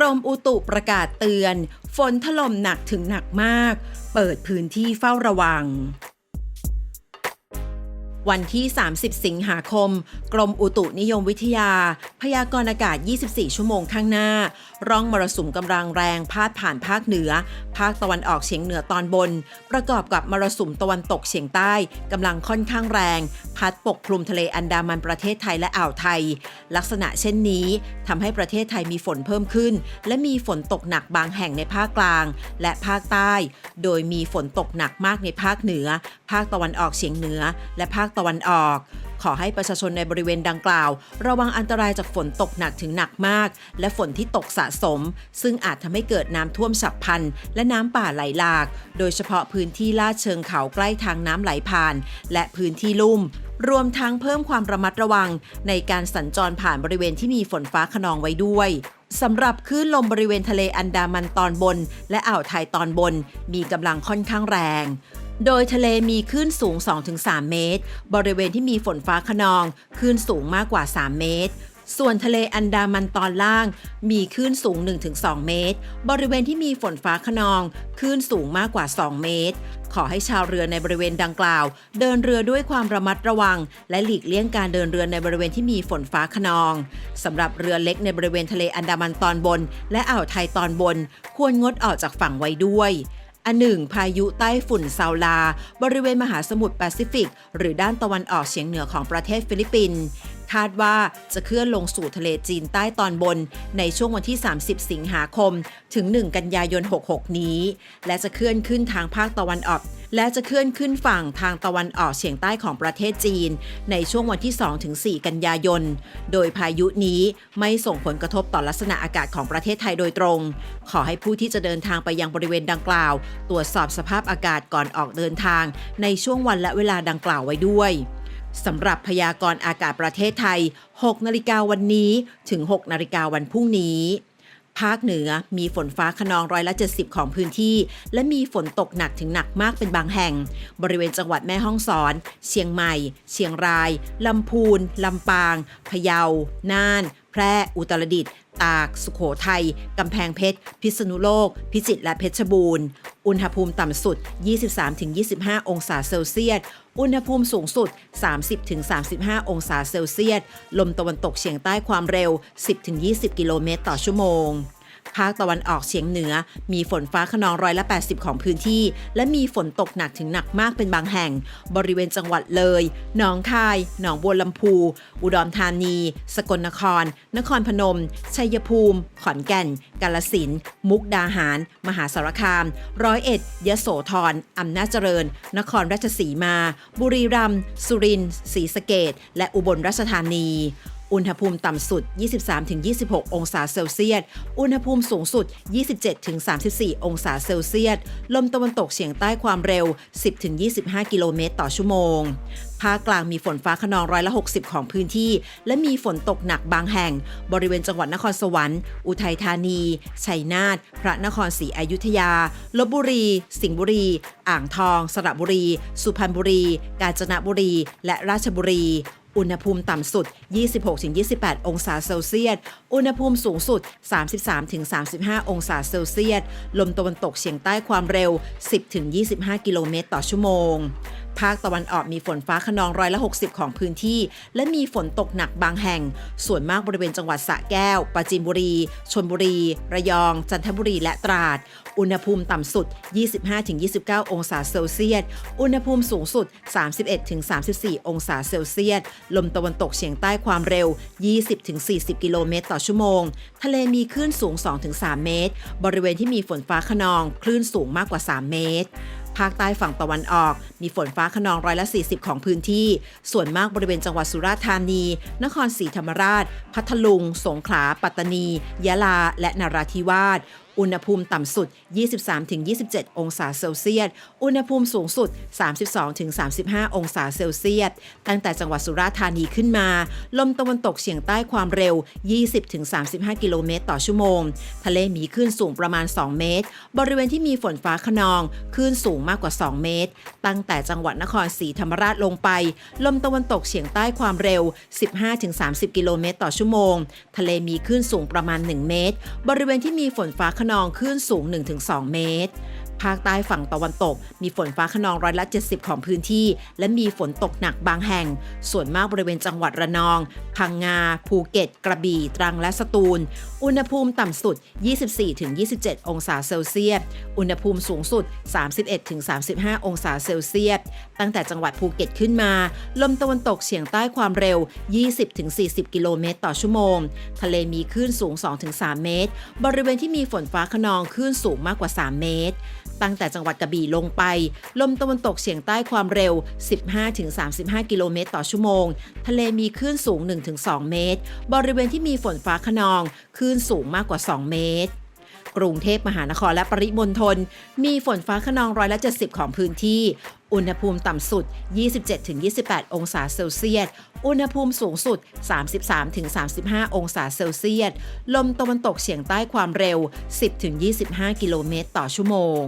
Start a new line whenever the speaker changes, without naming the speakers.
รมอุตุประกาศเตือน ฝนถล่มหนักถึงหนักมาก เปิดพื้นที่เฝ้าระวัง วันที่ 30 สิงหาคม กรมอุตุนิยมวิทยา พยากรณ์อากาศ 24 ชั่วโมงข้างหน้า ร่องมรสุมกำลังแรงพาดผ่านภาคเหนือ ภาคตะวันออกเฉียงเหนือตอนบน ประกอบกับมรสุมตะวันตกเฉียงใต้กำลังค่อนข้างแรง พัดปกคลุมทะเลอันดามันประเทศไทยและอ่าวไทย ลักษณะเช่นนี้ทำให้ประเทศไทยมีฝนเพิ่มขึ้น และมีฝนตกหนักบางแห่งในภาคกลาง และภาคใต้ โดยมีฝนตกหนักมากในภาคเหนือ ภาคตะวันออกเฉียงเหนือ และภาคตะวันออก ขอให้ประชาชนในบริเวณดังกล่าว ระวังอันตรายจากฝนตกหนักถึงหนักมาก และฝนที่ตกสะสม ซึ่งอาจทำให้เกิดน้ำท่วมฉับพลัน และน้ำป่าไหลหลาก โดยเฉพาะพื้นที่ลาดเชิงเขาใกล้ทางน้ำไหลผ่าน และพื้นที่ลุ่มรวมทั้งเพิ่มความระมัดระวัง ในการสัญจรผ่านบริเวณที่มีฝนฟ้าขนองไว้ด้วยสำหรับคลื่นลมบริเวณทะเลอันดามันตอนบน และอ่าวไทยตอนบน มีกำลังค่อนข้างแรง โดยทะเลมีคลื่นสูง 2-3 เมตร บริเวณที่มีฝนฟ้าขนองคลื่นสูงมากกว่า 3 เมตร ส่วนทะเลอันดามันตอนล่าง มีคลื่นสูง 1-2 เมตร บริเวณที่มีฝนฟ้าขนองคลื่นสูงมากกว่า 2 เมตร ขอให้ชาวเรือในบริเวณดังกล่าว เดินเรือด้วยความระมัดระวัง และหลีกเลี่ยงการเดินเรือในบริเวณที่มีฝนฟ้าขนองสำหรับเรือเล็กในบริเวณทะเลอันดามันตอนบน และอ่าวไทยตอนบน ควรงดออกจากฝั่งไว้ด้วย อันหนึ่ง พายุใต้ฝุ่นซาลา บริเวณมหาสมุทรแปซิฟิก หรือด้านตะวันออกเฉียงเหนือของประเทศฟิลิปปินส์ คาดว่าจะเคลื่อนลงสู่ทะเลจีนใต้ตอนบน ในช่วงวันที่ 30 สิงหาคม ถึง 1 กันยายน 66 นี้ และจะเคลื่อนขึ้นทางภาคตะวันออก และจะเคลื่อนขึ้นฝั่งทางตะวันออกเฉียงใต้ของประเทศจีน ในช่วงวันที่ 2-4 กันยายน โดยพายุนี้ไม่ส่งผลกระทบต่อลักษณะอากาศของประเทศไทยโดยตรง ขอให้ผู้ที่จะเดินทางไปยังบริเวณดังกล่าว ตรวจสอบสภาพอากาศก่อนออกเดินทาง ในช่วงวันและเวลาดังกล่าวไว้ด้วย สำหรับพยากรณ์อากาศประเทศไทย 6 นาฬิกาวันนี้ถึง 6 นาฬิกาวันพรุ่งนี้ ภาคเหนือมีฝนฟ้าขนองร้อยละ 70 ของพื้นที่ และมีฝนตกหนักถึงหนักมากเป็นบางแห่ง บริเวณจังหวัดแม่ฮ่องสอน เชียงใหม่ เชียงราย ลำพูน ลำปาง พะเยา น่าน แพร่อุตรดิตถ์ตากสุขโขทัย กำแพงเพชร พิษณุโลก พิจิตรและเพชรบูรณ์ อุณหภูมิต่ำสุด 23-25 องศาเซลเซียส อุณหภูมิสูงสุด 30-35 องศาเซลเซียส ลมตะวันตกเฉียงใต้ความเร็ว 10-20 กิโลเมตรต่อชั่วโมง ภาคตะวันออกเฉียงเหนือ มีฝนฟ้าขนองร้อยละ 80 ของพื้นที่ และมีฝนตกหนักถึงหนักมากเป็นบางแห่ง บริเวณจังหวัดเลย หนองคาย หนองบัวลำพู อุดรธานี สกลนคร นครพนม ชัยภูมิ ขอนแก่น กาลสิน มุกดาหาร มหาสารคาม ร้อยเอ็ด ยโสธรอำนาจเจริญ นครราชสีมา บุรีรัมย์ สุรินทร์ ศรีสะเกดและอุบลราชธานี อุณหภูมิต่ำสุด 23-26 องศาเซลเซียส อุณหภูมิสูงสุด 27-34 องศาเซลเซียส ลมตะวันตกเฉียงใต้ความเร็ว 10-25 กิโลเมตรต่อชั่วโมง ภาคกลางมีฝนฟ้าขนองร้อยละ 60 ของพื้นที่ และมีฝนตกหนักบางแห่ง บริเวณจังหวัดนครสวรรค์ อุทัยธานี ชัยนาท พระนครศรีอยุธยา ลบบุรี สิงห์บุรี อ่างทอง สระบุรี สุพรรณบุรี กาญจนบุรี และราชบุรี อุณหภูมิต่ำสุด 26-28 องศาเซลเซียส อุณหภูมิสูงสุด 33-35 องศาเซลเซียส ลมตะวันตกเฉียงใต้ความเร็ว 10-25 กิโลเมตรต่อชั่วโมง ภาคตะวันออกมีฝนฟ้าขนองร้อยละ 60 ของพื้นที่ และมีฝนตกหนักบางแห่ง ส่วนมากบริเวณจังหวัดสระแก้ว ปราจีนบุรีชนบุรี ระยอง จันทบุรี และตราด อุณหภูมิต่ำสุด 25-29 องศาเซลเซียส อุณหภูมิสูงสุด 31-34 องศาเซลเซียส ลมตะวันตกเฉียงใต้ความเร็ว 20-40 กิโลเมตรต่อชั่วโมง ทะเลมีคลื่นสูง 2-3 เมตร บริเวณที่มีฝนฟ้าขนอง คลื่นสูงมากกว่า 3 เมตร ภาคใต้ฝั่งตะวันออก มีฝนฟ้าขนองร้อยละ 40 ของพื้นที่ ส่วนมากบริเวณจังหวัดสุราษฎร์ธานี นครศรีธรรมราช พัทลุง สงขลา ปัตตานี ยะลา และนราธิวาส อุณหภูมิต่ำสุด 23-27 องศาเซลเซียส อุณหภูมิสูงสุด 32-35 องศาเซลเซียส ตั้งแต่จังหวัดสุราษฎร์ธานีขึ้นมา ลมตะวันตกเฉียงใต้ความเร็ว 20-35 กิโลเมตรต่อชั่วโมง ทะเลมีคลื่นสูงประมาณ 2 เมตร บริเวณที่มีฝนฟ้าขนอง คลื่นสูงมากกว่า 2 เมตร ตั้งแต่จังหวัดนครศรีธรรมราชลงไป ลมตะวันตกเฉียงใต้ความเร็ว 15-30 กิโลเมตรต่อชั่วโมง ทะเลมีคลื่นสูงประมาณ 1 เมตร บริเวณที่มีฝนฟ้าขนองคลื่นสูง 1-2 เมตร ภาคใต้ฝั่งตะวันตก มีฝนฟ้าขนองร้อยละ 70 ของพื้นที่ และมีฝนตกหนักบางแห่ง ส่วนมากบริเวณจังหวัดระนอง พังงา ภูเก็ต กระบี่ ตรังและสตูล อุณหภูมิต่ำสุด 24-27 องศาเซลเซียส อุณหภูมิสูงสุด 31-35 องศาเซลเซียส ตั้งแต่จังหวัดภูเก็ตขึ้นมา ลมตะวันตกเฉียงใต้ความเร็ว 20-40 กิโลเมตรต่อชั่วโมง ทะเลมีคลื่นสูง 2-3 เมตร บริเวณที่มีฝนฟ้าขนองคลื่นสูงมากกว่า 3 เมตร ตั้งแต่จังหวัดกระบี่ลงไป ลมตะวันตกเฉียงใต้ความเร็ว 15-35 กิโลเมตรต่อชั่วโมง ทะเลมีคลื่นสูง 1-2 เมตร บริเวณที่มีฝนฟ้าขนอง คลื่นสูงมากกว่า 2 เมตร กรุงเทพมหานครและปริมณฑลมีฝนฟ้าขนองร้อยละ70 ของพื้นที่ อุณหภูมิต่ำสุด 27-28 องศาเซลเซียส อุณหภูมิสูงสุด 33-35 องศาเซลเซียส ลมตะวันตกเฉียงใต้ความเร็ว 10-25 กิโลเมตรต่อชั่วโมง